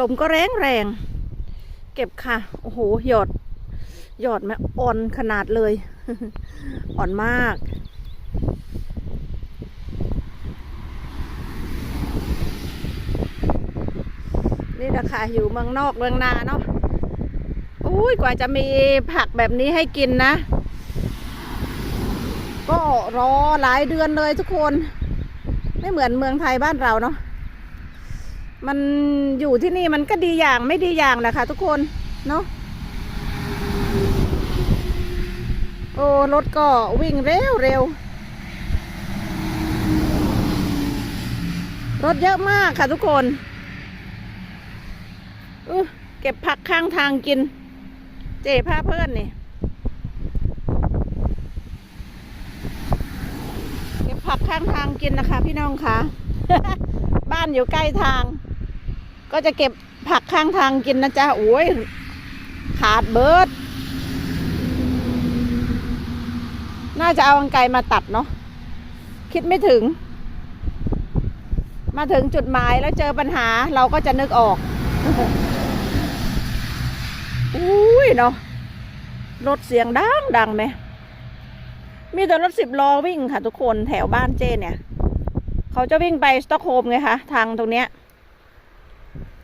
ลมก็แรงแรง เก็บค่ะ โอ้โห หยอด หยอดแม่อ่อนขนาดเลย อ่อนมาก นี่นะคะอยู่เมืองนอกเมืองนาเนาะอุ้ยกว่าจะมีผักแบบนี้ให้กินนะ ก็รอหลายเดือนเลยทุกคน ไม่เหมือนเมืองไทยบ้านเราเนาะ มันอยู่ที่นี่มันก็ดีอย่างไม่ดีอย่างแหละค่ะ ทุกคนเนาะโอ้รถก็วิ่งเร็วเร็วรถเยอะมากค่ะทุกคนอเก็บผักข้างทางกิน เจ๊ผ้าเพื่อนนี่ เก็บผักข้างทางกินนะคะ พี่น้องคะ บ้านอยู่ใกล้ทาง ก็จะเก็บผักข้างทางกินนะจ๊ะโอ้ยขาดเบิร์ดน่าจะเอากรรไกมาตัดเนาะคิดไม่ถึง มาถึงจุดหมายแล้วเจอปัญหาเราก็จะนึกออกอุ้ยเนาะรถเสียงดังดังไหม มีแต่รถสิบล้อวิ่งค่ะทุกคนแถวบ้านเจเนี่ย เขาจะวิ่งไปสตอกโฮล์มไงคะทางตรงเนี้ย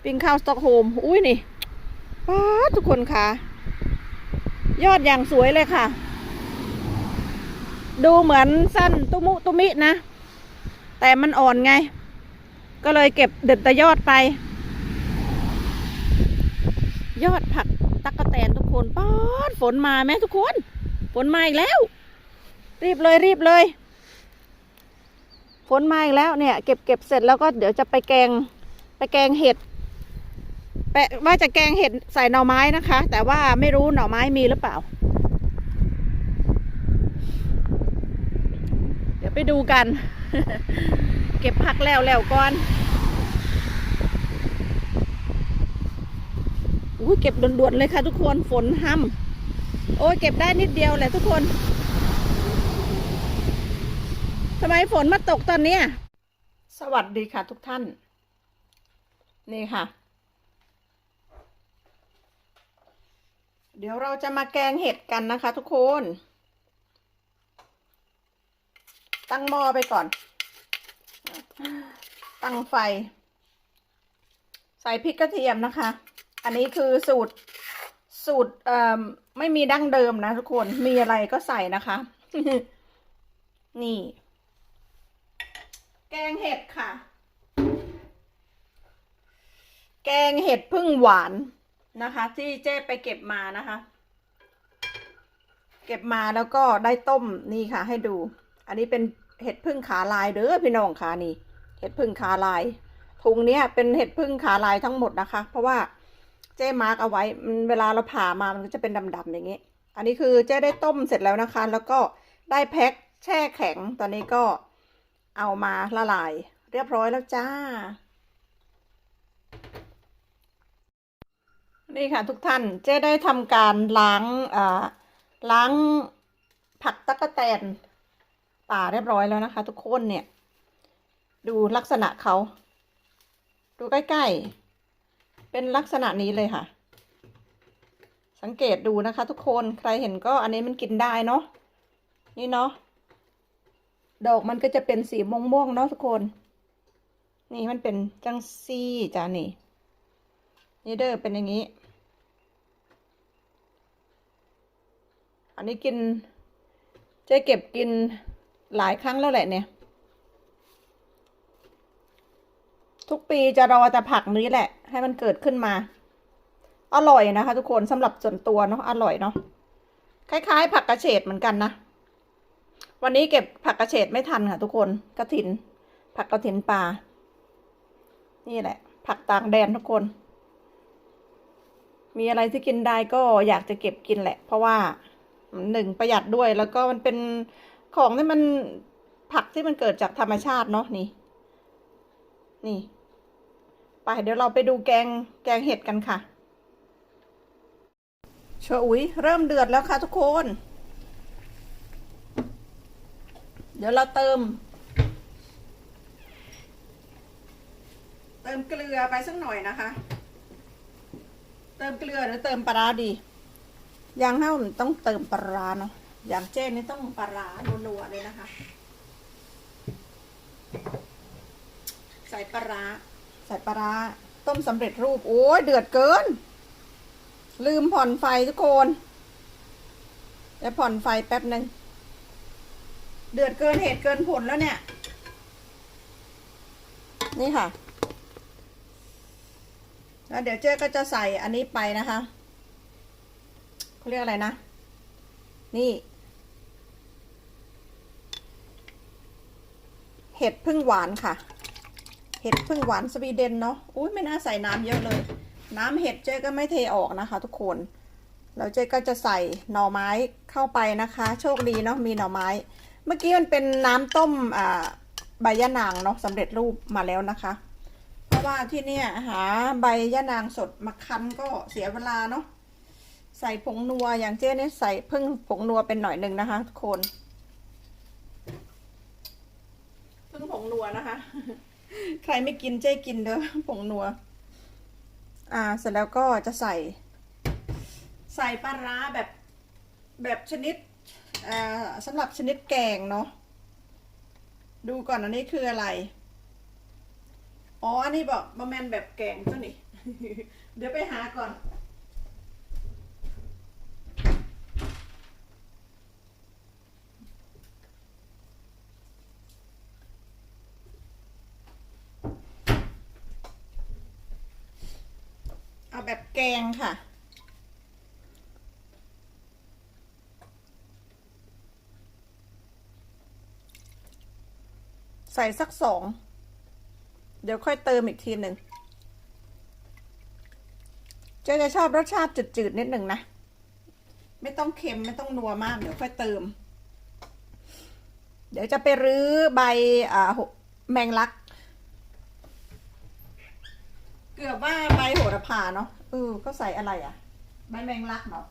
วิ่งข้าวสต็อกโฮมอุ้ยนี่ป้าทุกคนค่ะ ยอดอย่างสวยเลยค่ะ ดูเหมือนสั้นตุมุตุมินะ แต่มันอ่อนไง ก็เลยเก็บเด็ดแต่ยอดไป ยอดผักตักกะแตนทุกคนป๊อดฝนมาไหมทุกคน ฝนมาอีกแล้ว รีบเลยรีบเลยฝนมาอีกแล้วเนี่ย เก็บเก็บเสร็จแล้วก็เดี๋ยวจะไปแกงไปแกงเห็ด แปะว่าจะแกงเห็ดใส่หน่อไม้นะคะ แต่ว่าไม่รู้หน่อไม้มีหรือเปล่า เดี๋ยวไปดูกัน เก็บผักแล้วแล้วก่อนอู้เก็บด่วนๆเลยค่ะทุกคนฝนห้ำโอ้ยเก็บได้นิดเดียวแหละทุกคนทำไมฝนมาตกตอนนี้สวัสดีค่ะทุกท่าน นี่ค่ะ เดี๋ยวเราจะมาแกงเห็ดกันนะคะทุกคน ตั้งหม้อไปก่อน ตั้งไฟ ใส่พริกกระเทียมนะคะ อันนี้คือสูตรสูตรเอ่อไม่มีดั้งเดิมนะทุกคน มีอะไรก็ใส่นะคะ นี่ แกงเห็ดค่ะ แกงเห็ดพึ่งหวาน นะคะ ที่เจ๊ไปเก็บมานะคะ เก็บมาแล้วก็ได้ต้มนี่ค่ะ ให้ดู อันนี้เป็นเห็ดพึ่งขาลายเด้อพี่น้องค่ะนี่เห็ดพึ่งขาลายถุงเนี้ยเป็นเห็ดพึ่งขาลายทั้งหมดนะคะ เพราะว่าเจ๊มาร์กเอาไว้มันเวลาเราผ่ามามันก็จะเป็นดำๆอย่างนี้ อันนี้คือเจ๊ได้ต้มเสร็จแล้วนะคะ แล้วก็ได้แพ็คแช่แข็งตอนนี้ก็เอามาละลาย เรียบร้อยแล้วจ้า นี่ค่ะทุกท่านเจ๊ได้ทำการล้างอ่าล้างผักตะกะแตนป่าเรียบร้อยแล้วนะคะ ทุกคนเนี่ย ดูลักษณะเขา ดูใกล้ๆ เป็นลักษณะนี้เลยค่ะ สังเกตดูนะคะ ทุกคนใครเห็นก็อันนี้มันกินได้เนาะนี่เนาะดอกมันก็จะเป็นสีม่วงๆเนาะทุกคน นี่มันเป็นจังซี่จ้านี่นี่เด้อเป็นอย่างนี้ อันนี้กินเจ๊เก็บกินหลายครั้งแล้วแหละเนี่ย ทุกปีจะรอแต่ผักนี้แหละ ให้มันเกิดขึ้นมา อร่อยนะคะ ทุกคนสำหรับส่วนตัวเนาะอร่อยเนาะคล้ายๆ ผักกระเฉดเหมือนกันนะ วันนี้เก็บผักกระเฉดไม่ทันค่ะ ทุกคนกระถิน ผักกระถินป่า นี่แหละ ผักต่างแดนทุกคน มีอะไรที่กินได้ก็อยากจะเก็บกินแหละ เพราะว่า หนึ่งประหยัดด้วย แล้วก็มันเป็นของที่มันผักที่มันเกิดจากธรรมชาติเนาะนี่ นี่ ไปเดี๋ยวเราไปดูแกงแกงเห็ดกันค่ะชวอุ๋ยเริ่มเดือดแล้วค่ะทุกคน เดี๋ยวเราเติม เติมเกลือไปสักหน่อยนะคะ เติมเกลือหรือเติมปลาดี ย่างเฮ้าต้องเติมปลาร้าเนาะอย่างเจ้นี่ต้องปลาโนัวๆเลยนะคะ ใส่ปลาร้าใส่ปลาร้าต้มสำเร็จรูป โอ้ยเดือดเกิน ลืมผ่อนไฟทุกคนเดี๋ยวผ่อนไฟแป๊บหนึ่งเดือดเกินเหตุเกินผลแล้วเนี่ย นี่ค่ะ แล้วเดี๋ยวเจ๊ก็จะใส่อันนี้ไปนะคะ เขาเรียกอะไรนะ นี่ เห็ดพึ่งหวานค่ะ เห็ดพึ่งหวานสวีเดนเนาะอุ้ยไม่น่าใส่น้ำเยอะเลย น้ำเห็ดเจ๊ก็ไม่เทออกนะคะ ทุกคนแล้วเจ๊ก็จะใส่หน่อไม้เข้าไปนะคะ โชคดีเนาะมีหน่อไม้ เมื่อกี้มันเป็นน้ำต้มอ่าใบยะนางเนาะสำเร็จรูปมาแล้วนะคะ เพราะว่าที่เนี่ยหาใบยะนางสดมาคั้นก็เสียเวลาเนาะ ใส่ผงนัวอย่างเจ๊เนี่ยใส่พึ่งผงนัวเป็นหน่อยหนึ่งนะคะทุกคนพึ่งผงนัวนะคะ ใครไม่กินเจ๊กินเด้อผงนัว อ่า เสร็จแล้วก็จะใส่ ใส่ปลาร้าแบบแบบชนิดอ่าสำหรับชนิดแกงเนาะดูก่อนอันนี้คืออะไร อ๋อ อันนี้บอกบะแมนแบบแกงตัวนี้เดี๋ยวไปหาก่อน เอาแบบแก งค่ะ ใส่สักสอง เดี๋ยวค่อยเติมอีกทีหนึ่งเจ๊จะชอบรสชาติจืดๆนิดหนึ่งนะ ไม่ต้องเค็มไม่ต้องนัวมาก เดี๋ยวค่อยเติม เดี๋ยวจะไปรื้อใบอ่าแมงลัก เกือบว่าใบโหระพาเนาะเออก็ใส่อะไรอะ่ะ ใบแมงลักเนาะ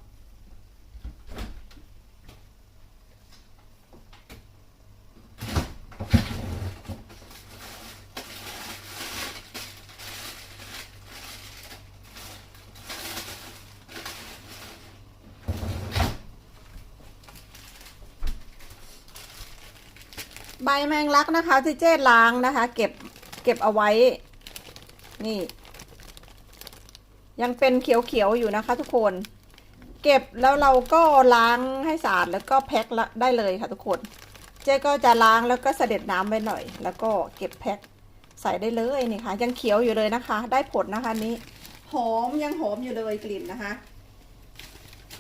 ใบแมงลักนะคะที่เจ๊ล้างนะคะ เก็บเก็บเอาไว้ นี่ ยังเป็นเขียวๆอยู่นะคะทุกคน เก็บแล้วเราก็ล้างให้สะอาดแล้วก็แพ็คละได้เลยค่ะทุกคน เจ๊ก็จะล้างแล้วก็เสด็จน้ำไว้หน่อย แล้วก็เก็บแพ็คใส่ได้เลยนี่ค่ะ ยังเขียวอยู่เลยนะคะ ได้ผลนะคะนี้ หอมยังหอมอยู่เลยกลิ่นนะคะ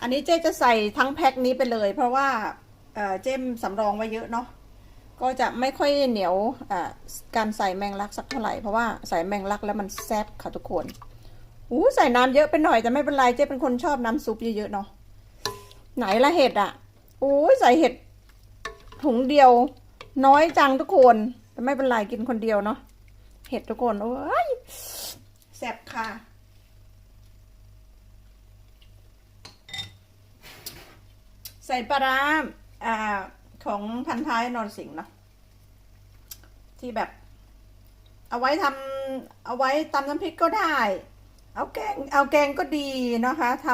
อันนี้เจ๊จะใส่ทั้งแพ็คนี้ไปเลย เพราะว่าเจ๊สำรองไว้เยอะเนาะก็จะไม่ค่อยเหนียวการใส่แมงลักสักเท่าไหร่เพราะว่าใส่แมงลักแล้วมันแซ่บค่ะทุกคน อู้ใส่น้ำเยอะไปหน่อยแต่ไม่เป็นไรเจ๊เป็นคนชอบน้ำซุปเยอะๆเนาะไหนละเห็ดอะอู้ใส่เห็ดถุงเดียว น้อยจังทุกคนแต่ไม่เป็นไรกินคนเดียวเนาะเห็ดทุกคนโอ้ยแซ่บค่ะใส่ปลาร้าอ่าของพันท้ายนอนสิงเนาะที่แบบ เอาไว้ทำเอาไว้ตำน้ำพริกก็ได้ เอาแกงเอาแกงก็ดีนะคะท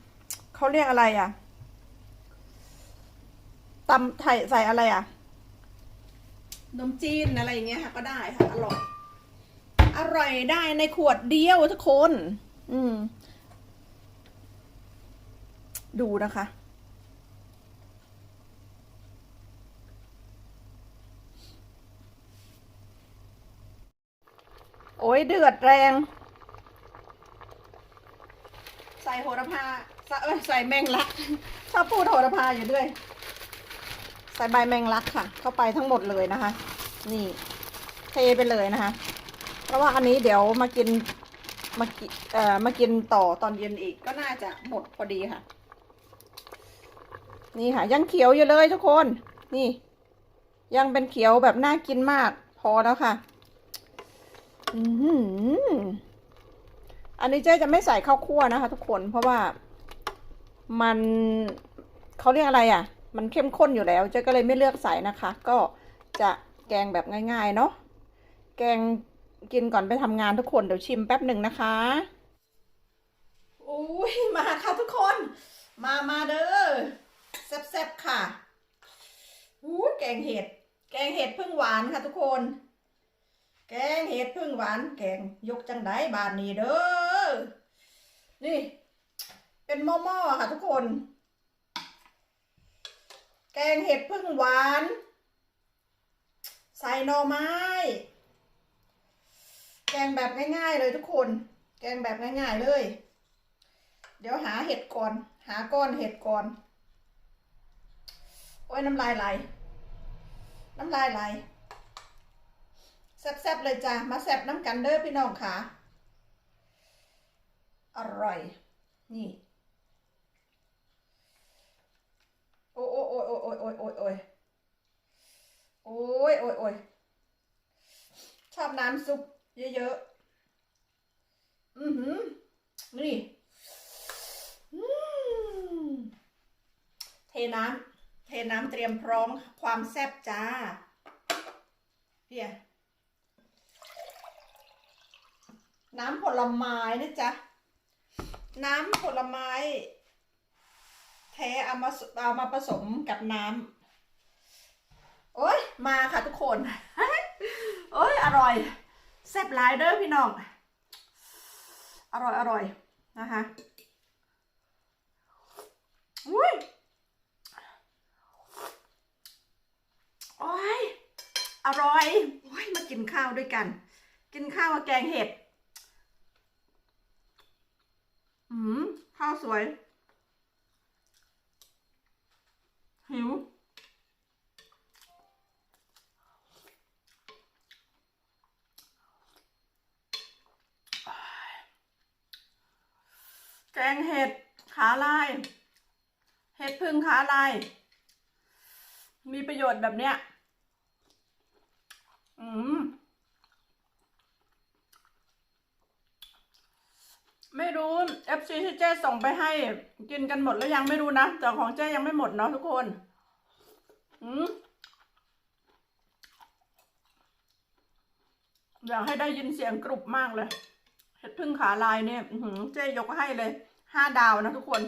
ำเขาเรียกอะไรอะ่ะตำไทยใส่อะไรอะ่ะนมจีนอะไรอย่างเงี้ยค่ะก็ได้ค่ะอร่อย อร่อยได้ในขวดเดียวทุกคน อืม ดูนะคะ โอ้ยเดือดแรง ใส่ โหระพาใส่เอ้ยใส่แมงลักชอบพูดโหระพาอยู่ด้วย ใส่ใบแมงลักค่ะ เข้าไปทั้งหมดเลยนะคะ นี่เทไปเลยนะคะ เพราะว่าอันนี้เดี๋ยวมากินมากินเอ่อมากินต่อตอนเย็นอีกก็น่าจะหมดพอดีค่ะ นี่ค่ะ ยังเขียวอยู่เลยทุกคน นี่ ยังเป็นเขียวแบบน่ากินมาก พอแล้วค่ะ อือหื อันนี้เจ๊จะไม่ใส่ข้าวคั่วนะคะ ทุกคนเพราะว่ามันเขาเรียกอะไรอะ มันเข้มข้นอยู่แล้ว เจ๊ก็เลยไม่เลือกใส่นะคะ ก็จะแกงแบบง่าย ๆ เนาะแกงกินก่อนไปทำงานทุกคนเดี๋ยวชิมแป๊บหนึ่งนะคะอุ้ยมาค่ะทุกคน มามาเด้อแซ่บๆค่ะอู้แกงเห็ด แกงเห็ดเพึ่งหวานค่ะทุกคน แกงเห็ดพึ่งหวานแกงยกจังไดบานนี้เด้อ นี่ เป็นหม้อๆค่ะทุกคน แกงเห็ดพึ่งหวาน ใส่หน่อไม้ แกงแบบง่ายๆเลยทุกคน แกงแบบง่ายๆเลย เดี๋ยวหาเห็ดก่อน หาก้อนเห็ดก่อน โอ้ยน้ำลายไหล น้ำลายไหล แซ่บๆเลยจ้ะมาแซ่บน้ำกันเด้อพี่น้องค่ะ อร่อย นี่ โอ้โอ้โอ้โอ้โอ้โอ้โอ้โอ้โอ้ยโอ้ยโอ้ยชอบน้ำซุปเยอะๆ อือหือ นี่อืมเทน้ำเทน้ำเตรียมพร้อมความแซ่บจ้าเพีย น้ำผลไม้นะจ๊ะ น้ำผลไม้แท้เอามาเอามาผสมกับน้ำโอ้ยมาค่ะทุกคน โอ้ยอร่อยแซ่บหลายเด้อพี่น้อง อร่อยอร่อยนะคะอุ้ยโอ้ยอร่อยโอ้ยมากินข้าวด้วยกัน กินข้าวกับแกงเห็ด อืมข้าวสวย หิว แกงเห็ดขาลาย เห็ดพึ่งขาลาย มีประโยชน์แบบเนี้ย อืม ไม่รู้ FC ที่เจ๊ส่งไปให้ กินกันหมดแล้วยังไม่รู้นะแต่ของเจ๊ยังไม่หมดเนาะทุกคนอืมอยากให้ได้ยินเสียงกรุบมากเลยเห็ดพึ่งขาลายเนี่ยอือเจ๊ยกให้เลยห้าดาวนะทุกคน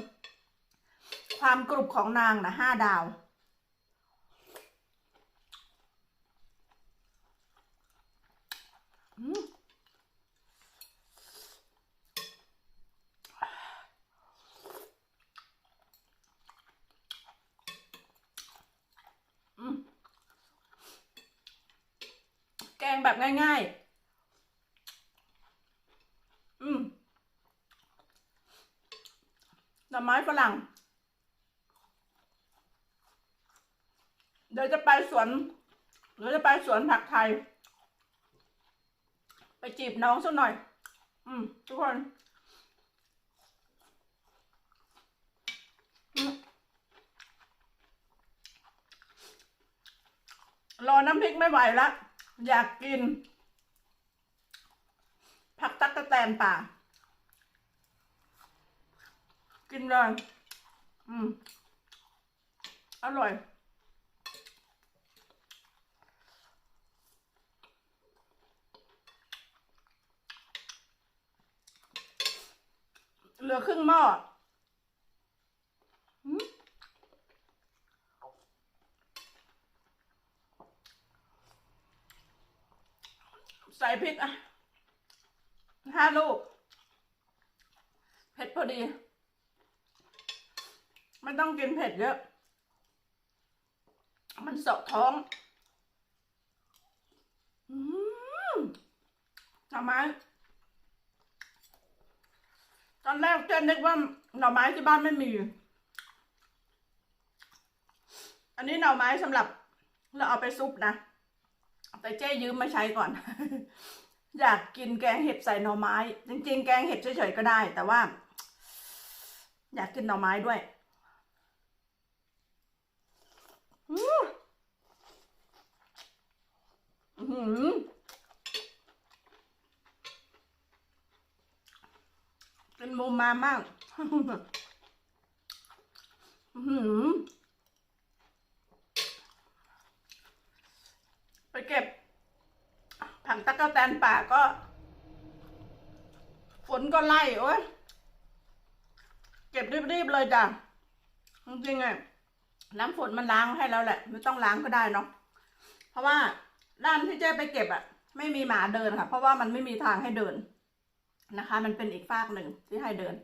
ความกรุบของนางนะห้าดาวอือืม แกงแบบง่ายๆ อืมหน่อไม้ฝรั่ง เดี๋ยวจะไปสวนเดี๋ยวจะไปสวนผักไทย ไปจีบน้องสักหน่อย อืม ทุกคนรอน้ำพริกไม่ไหวและ อยากกิน ผักตักกะแตนป่า กินเลย อืม อร่อยเหลือครึ่งหม้อหืมใส่ พริกอะห้าลูก เผ็ดพอดี ไม่ต้องกินเผ็ดเยอะ มันสาะท้องอืมหน่อไม้ ตอนแรกเจ๊นึกว่าหน่อไม้ที่บ้านไม่มี อันนี้หน่อไม้สำหรับเราเอาไปซุปนะ แต่เจ๊ยืมมาใช้ก่อน อยากกินแกงเห็ดใส่หน่อไม้ จริง ๆ แกงเห็ดเฉยๆก็ได้ แต่ว่า อยากกินหน่อไม้ด้วยอืมเป็นมุมมามาก อื้อหือไปเก็บ ผัง ตะกแตนป่าก็ ฝนก็ไล่โอ้ยเก็บรีบๆเลยจ้ะจริงๆอะน้ำฝนมันล้างให้แล้วแหละ ไม่ต้องล้างก็ได้เนาะเพราะว่าด้านที่เจ๊ไปเก็บอะ ไม่มีหมาเดินค่ะ เพราะว่ามันไม่มีทางให้เดินนะคะ มันเป็นอีกฟากหนึ่งที่ให้เดิน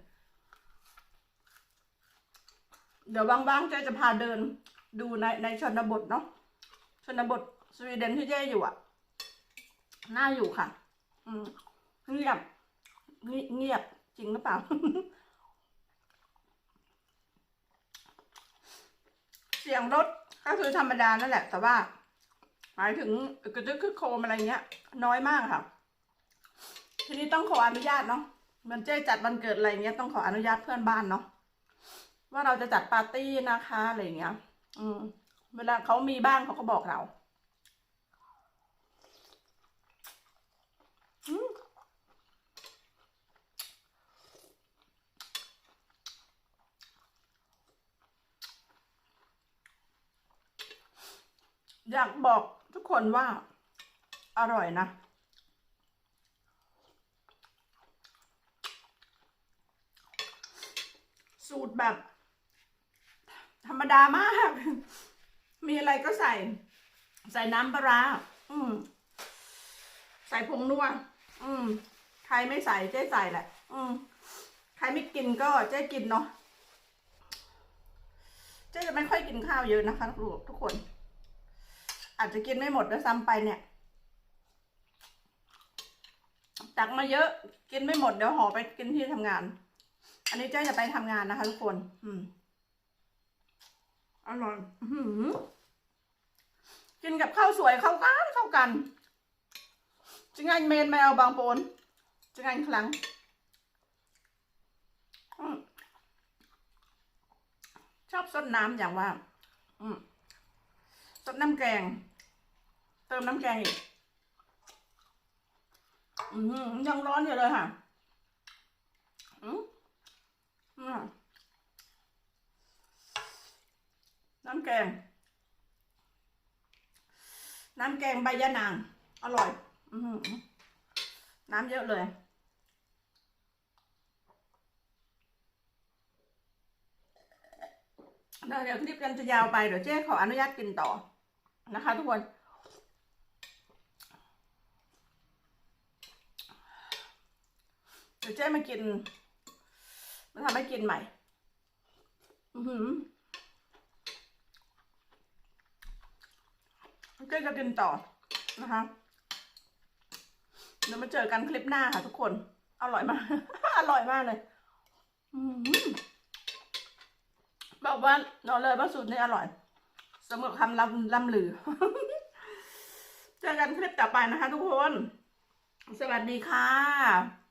เดี๋ยวบางๆเจ๊จะพาเดินดูในในชนบทเนาะชนบทสวีเดนที่เจ๊อยู่อะ น่าอยู่ค่ะ อืมเงียบเงียบจริงหรือเปล่า เสียงรถก็คือธรรมดานั่นแหละ แต่ว่า หมายถึงกระดึกคือโคมอะไรเงี้ย น้อยมากค่ะ ทีนี้ต้องขออนุญาตเนาะมือนเจ๊จัดวันเกิดอะไรเงี้ยต้องขออนุญาตเพื่อนบ้านเนาะว่าเราจะจัดปาร์ตี้นะคะอะไรเงี้ย อืม เวลาเขามีบ้างเขาก็บอกเรา อยากบอกทุกคนว่าอร่อยนะ สูตรแบบ ธรรมดามาก มีอะไรก็ใส่ ใส่น้ำปลาร้าอืมใส่ผงนัว อืม ใครไม่ใส่เจ๊ใส่แหละ อืม ใครไม่กินก็เจ๊กินเนาะ เจ๊จะไม่ค่อยกินข้าวเยอะนะคะทุกทุกคน อาจจะกินไม่หมดด้วยซ้ำไปเนี่ยตักมาเยอะกินไม่หมดเดี๋ยวห่อไปกินที่ทำงาน อันนี้เจ๊จะไปทำงานนะคะทุกคน อืมอร่อยกินกับข้าวสวยเข้ากันเข้ากัน จะงานเมนแมวบางปนจะงานครั้งชอบซดน้ำอย่างว่าอืมซดน้ำแกง เติมน้ำแกงอีกอยังร้อนอยู่เลยค่ะน้ำแกง น้ำแกงใบยะนาง อร่อย น้ำเยอะเลย เดี๋ยวคลิปกันจะยาวไปเดี๋ยวเจ๊ขออนุญาตกินต่อนะคะ ทุกคนเดี๋ยวเจ๊มากินมาทำให้กินใหม่ อือหือเจ๊จะกินต่อนะคะ เดี๋ยวมาเจอกันคลิปหน้าค่ะทุกคน อร่อยมาก อร่อยมากเลยอบอกว่านอนเลยว่าสูตรนี้อร่อยสมกับคำลำลำลือ เจอกันคลิปต่อไปนะคะทุกคน สวัสดีค่ะ